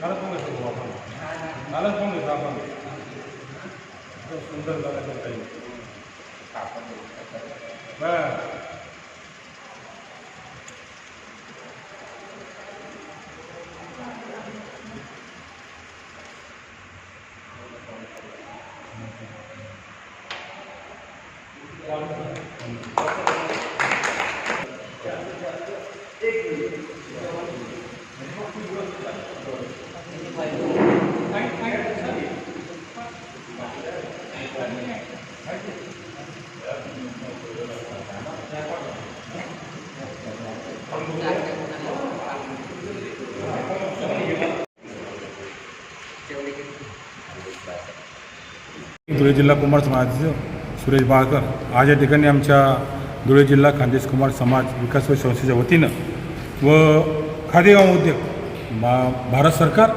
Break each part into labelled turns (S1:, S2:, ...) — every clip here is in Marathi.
S1: कालच पण घेतो आपण कालच फोन आपण एकदम सुंदर धुळे जिल्हा कुमार समाजाचे सुरेश बाळकर. आज या ठिकाणी आमच्या धुळे जिल्हा खानदेश कुमार समाज विकास व संस्थेच्या वतीनं व खादेगाव उद्योग भा भारत सरकार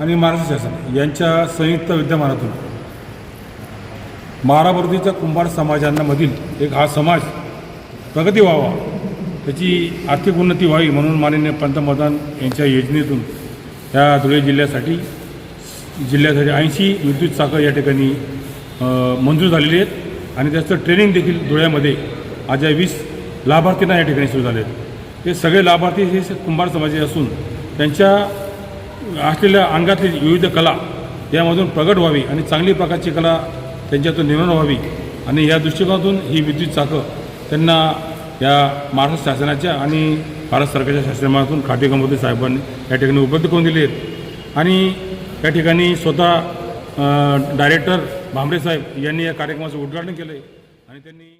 S1: आणि महाराष्ट्र शासन यांच्या संयुक्त विद्यमानातून महारावर्तीच्या कुंभार समाजांमधील एक हा समाज प्रगती व्हावा त्याची आर्थिक उन्नती व्हावी म्हणून माननीय पंतप्रधान यांच्या योजनेतून या धुळे जिल्ह्यासाठी जिल्ह्यासाठी ऐंशी विद्युत चाकं या ठिकाणी मंजूर झालेली आहेत. आणि त्याचं ट्रेनिंग देखील धुळ्यामध्ये आज या वीस लाभार्थींना या ठिकाणी सुरू झाले आहेत हे सगळे लाभार्थी हे कुंभार समाजाचे असून त्यांच्या असलेल्या अंगातली विविध कला यामधून प्रगट व्हावी आणि चांगली प्रकारची कला त्यांच्यातून निर्माण व्हावी आणि या दृष्टिकोनातून ही विद्युत चाकं त्यांना या महाराष्ट्र शासनाच्या आणि भारत सरकारच्या शासनातून खाटेकंबोधी साहेबांनी या ठिकाणी उपलब्ध करून दिले आहेत. आणि या ठिकाणी स्वतः डायरेक्टर भांबरे साहेब यांनी या कार्यक्रमाचं उद्घाटन केलं आहे आणि त्यांनी